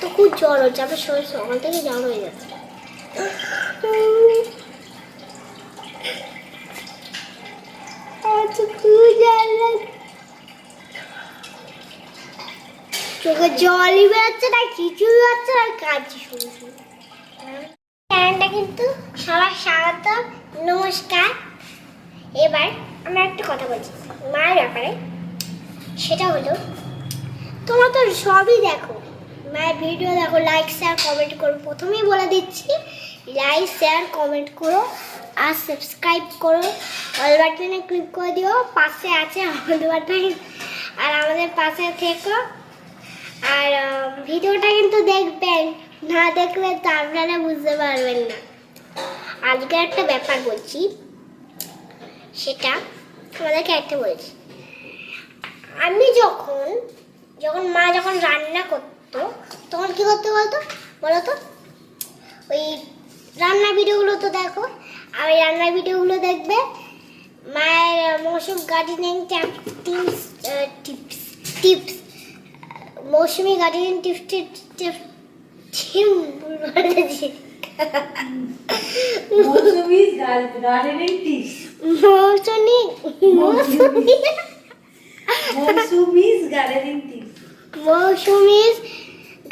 তো খুব জ্বর হচ্ছে, আমার শরীর সকাল থেকে জ্বর হয়ে যাচ্ছে। আচ্ছা। চোখে জলই বেরোচ্ছে না, কিছুই হচ্ছে না কাঁদছি শুনে। চ্যানেলটা কিন্তু সবার স্বাগত, নমস্কার। এবার আমরা একটা কথা বলছি, মায়ের ব্যাপারে। সেটা হলো, তোমরা তো সবই দেখো মায়ের ভিডিও দেখো লাইক শেয়ার কমেন্ট করো। প্রথমেই বলে দিচ্ছি লাইক শেয়ার কমেন্ট করো আর সাবস্ক্রাইব করো। অল বাটনে ক্লিক করে দিও। পাশে আছে অল বাটন আর আমাদের পাশে থেকো। আর ভিডিওটা কিন্তু দেখবেন, না দেখলে তো আপনারা বুঝতে পারবেন না। আজকে একটা ব্যাপার বলছি, সেটা আমাদেরকে একটা বলছি। আমি যখন যখন মা যখন রান্না করতো তখন কি করতে বলতো? বলো তো ওই রান্না ভিডিওগুলো তো দেখো। আর ওই রান্নার ভিডিওগুলো দেখবে মায়ের Mousumi gardening tips tips tips Mousumi gardening tips tips মৌসুমীর gardening tips Mousumi Mousumi gardening tips মৌসুমির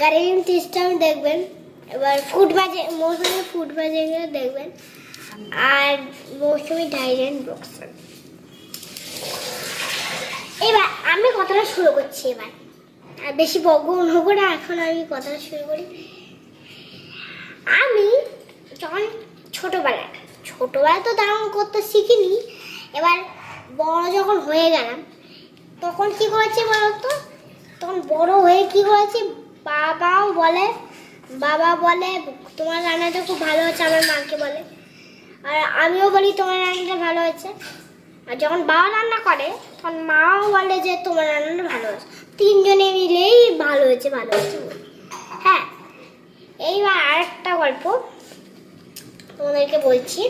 gardening টিপসটাও দেখবেন। এবার ফুড বাজে মৌসুমি ফুড বাজে দেখবেন। আর মৌসুমি ডাইরেন ব্লকসন এবার আমি কথাটা শুরু করছি এবার। আর বেশি বকবো হব না, এখন আমি কথাটা শুরু করি। আমি যখন ছোটোবেলায় ছোটোবেলায় তো দারুণ করতে শিখিনি, এবার বড় যখন হয়ে গেলাম, তখন কি করেছি বলতো? তখন বড় হয়ে কি করেছি বাবাও বলে, বাবা বলে, তোমার রান্নাটা খুব ভালো হচ্ছে আমার মাকে বলে। আর আমিও বলি, তোমার রান্নাটা ভালো হয়েছে। আর যখন বাবা রান্না করে, তখন মাও বলে যে, তোমার রান্নাটা ভালো হয়েছে। তিনজনে মিলেই ভালো হয়েছে ভালো হয়েছে হ্যাঁ এইবার আরেকটা গল্প তোমাদেরকে বলছি।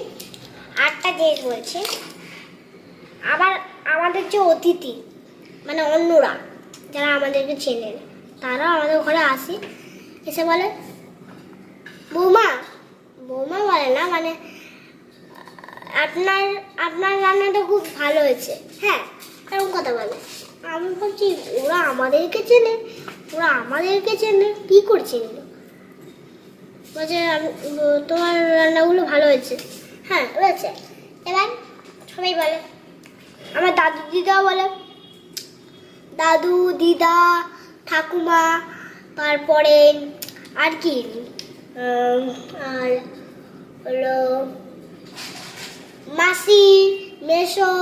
আরেকটা জিনিস বলছি। আবার আমাদের যে অতিথি মানে অন্যরা যারা আমাদেরকে চেনেন তারা আমাদের ঘরে আসে, এসে বলে, বৌমা বৌমা বলে না মানে আপনার আপনার রান্নাটা খুব ভালো হয়েছে। হ্যাঁ এরকম কথা বলে। আমি ভাবছি ওরা আমাদেরকে চেনে, ওরা আমাদেরকে চেনে, কী করছে বলছে তোমার রান্নাগুলো ভালো হয়েছে। হ্যাঁ হয়েছে। এবার সবাই বলে, আমার দাদু দিদাও বলে দাদু, দিদা, ঠাকুমা, তারপরে আর কি? আর হলো মাসি মেসো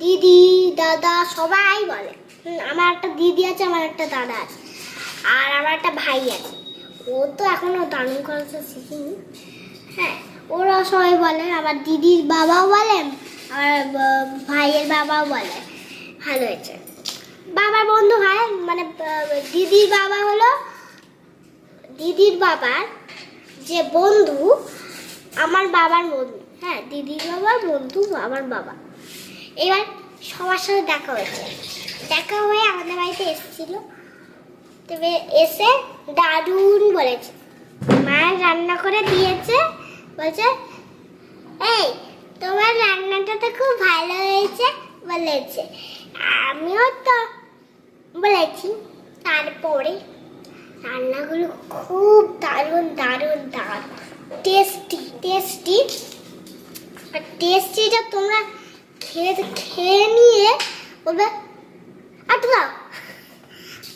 দিদি, দাদা সবাই বলে। আমার একটা দিদি আছে, আমার একটা দাদা আছে, আর আমার একটা ভাই আছে। ও তো এখনও দারুণ করাতে শিখিনি। হ্যাঁ ওরা সবাই বলে, আমার দিদির বাবাও বলে, আমার ভাইয়ের বাবাও বলে। ভালো হয়েছে। বাবার বন্ধু হয় মানে দিদির বাবা হলো, দিদির বাবার যে বন্ধু, আমার বাবার বন্ধু হ্যাঁ দিদির বাবার বন্ধু আমার বাবা। এবার সবার সাথে দেখা হয়েছে দেখা হয়ে আমাদের বাড়িতে এসেছিল। তবে এসে দারুণ বলেছে। মায়ের রান্না করে দিয়েছে, বলছে, এই, তোমার রান্নাটা তো খুব ভালো হয়েছে, বলেছে। আমিও তো বলেছি তারপরে রান্নাগুলো খুব দারুণ দারুণ দারুণ। টেস্টি টেস্টি আর টেস্টিটা তোমরা খেয়ে খেয়ে নিয়ে বলবে আটু দাও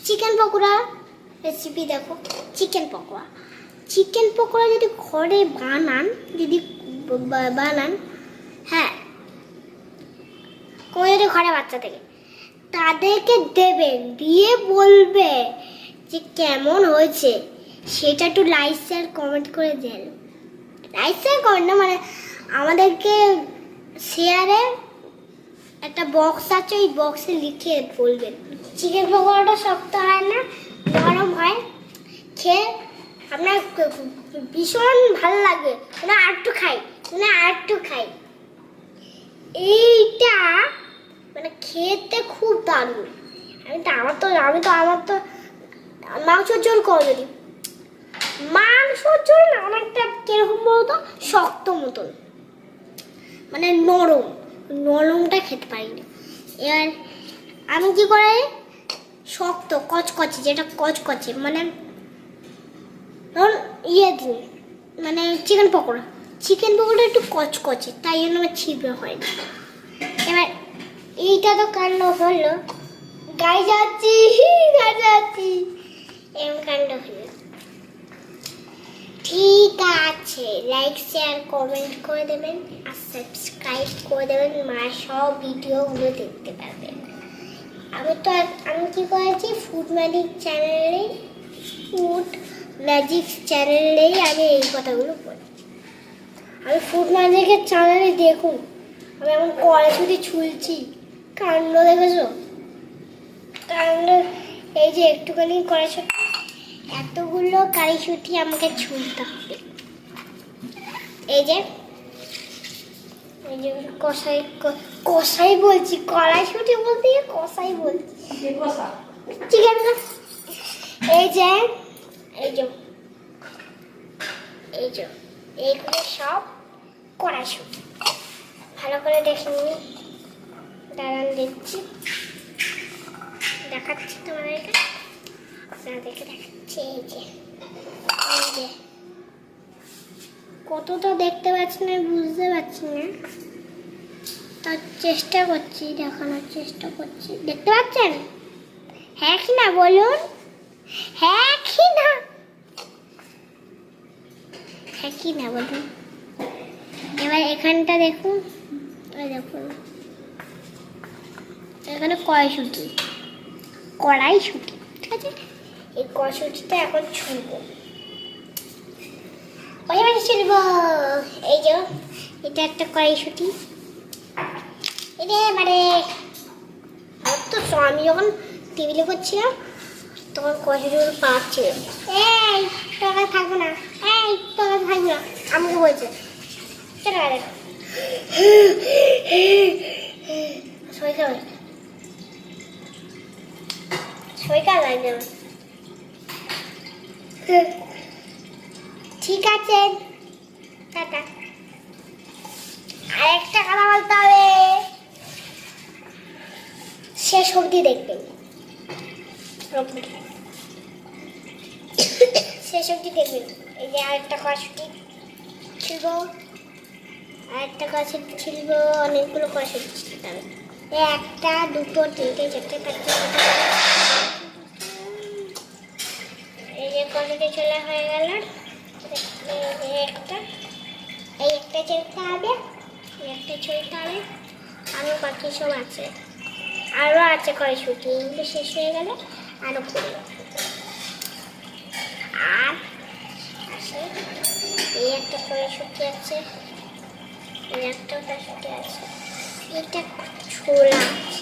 চিকেন পকোড়া রেসিপি দেখো চিকেন পকোড়া। চিকেন পকোড়া যদি ঘরে বানান, যদি বানান হ্যাঁ কোনো যদি ঘরে বাচ্চা থেকে তাদেরকে দেবেন, দিয়ে বলবে যে কেমন হয়েছে। সেটা একটু লাইক শেয়ার কমেন্ট করে দেন। লাইক শেয়ার করেন না মানে আমাদেরকে শেয়ারে একটা বক্স আছে, ওই বক্সে লিখে বলবেন। চিকেন পকোড়াটা শক্ত হয় না, নরম হয়। খেয়ে আপনার ভীষণ ভালো লাগে। মানে আর একটু খাই মানে আর একটু খাই। এইটা মানে খেতে খুব দারুণ। আমি তো, আমার তো, আমি তো, আমার তো মাংস ঝোল করো যদি মাংসর ঝোল না অনেকটা কীরকম বলতো? শক্ত মতন। মানে নরম। নরমটা খেতে পারি না এবার আমি কি করে শক্ত, কচকচে, যেটা কচকচে মানে ধরুন ইয়ে দিন মানে চিকেন পকোড়া। চিকেন পকোড়া একটু কচকচে, তাই জন্য আমার ছিপড়ে হয় না এবার এইটা তো কাণ্ড হলো। গায়ে যাচ্ছি গায়ে যাচ্ছি। এম কাণ্ড হলো। ঠিক আছে লাইক শেয়ার কমেন্ট করে দেবেন আর সাবস্ক্রাইব করে দেবেন। মা সব ভিডিওগুলো দেখতে পারবেন। আমি তো আমি কি করেছি? ফুড ম্যাজিক চ্যানেলে ফুড ম্যাজিক চ্যানেলেই আমি এই কথাগুলো বলি। আমি ফুড ম্যাজিকের চ্যানেলে দেখুন, আমি এখন কড়াইশুটি ছুলছি। কাণ্ড দেখেছ? কাণ্ড এই যে একটুখানি কড়াইশুটি এতগুলো কড়াইশুটি আমাকে ছুলতে হবে। এই যে এই যে কষাই কষাই বলছি কড়াইশুটি বলতে কষাই বলছি। চিকেন এই যে এই যে এই যে এইগুলো সব কড়াইশুটি। ভালো করে দেখে নিন দাঁড়ান দেখছি। দেখাচ্ছি তোমাদেরকে। আপনাদেরকে দেখাচ্ছি, এই যে এই যে। কতটা দেখতে পাচ্ছি না, বুঝতে পারছি না। তার চেষ্টা করছি, দেখানোর চেষ্টা করছি। দেখতে পাচ্ছেন? হ্যাঁ কি না, বলুন। হ্যাঁ কি না? হ্যাঁ কি না, বলুন। এবার এখানটা দেখুন। দেখুন। এখানে কড়াইশুটি কড়াইশুটি ঠিক আছে? এই কড়াইশুটিটা এখন ছুলবো মাঝে ছুলবো এই যে, এটা একটা কড়াইশুটি এটা মানে তো আমি যখন টেবিলে করছিলাম, তখন কষাগুলো পাচ্ছিল এই টাকা থাকব না। এই টাকা থাকব না। আমাকে বলছে। চলে গেলে শরীর আমার। ঠিক আছে। আরেকটা বলতে হবে। দেখবেন। শেষ অবধি দেখবেন। এই যে আরেকটা কষটি ছিল আরেকটা ছিল অনেকগুলো কষটি ছিল একটা, দুটো, তিনটে, চারটে, পাঁচটা এই চলে হয়ে গেল। একটা, এই একটা চলতে হবে, এই একটা চলতে হবে। আরও বাকি সব আছে। আরও আছে কড়াইশুটি এগুলো শেষ হয়ে গেলে আরও করব আর আছে, এই একটা কড়াইশুটি আছে, এই একটা কড়াইশুটি আছে। এটা ছোলা। আছে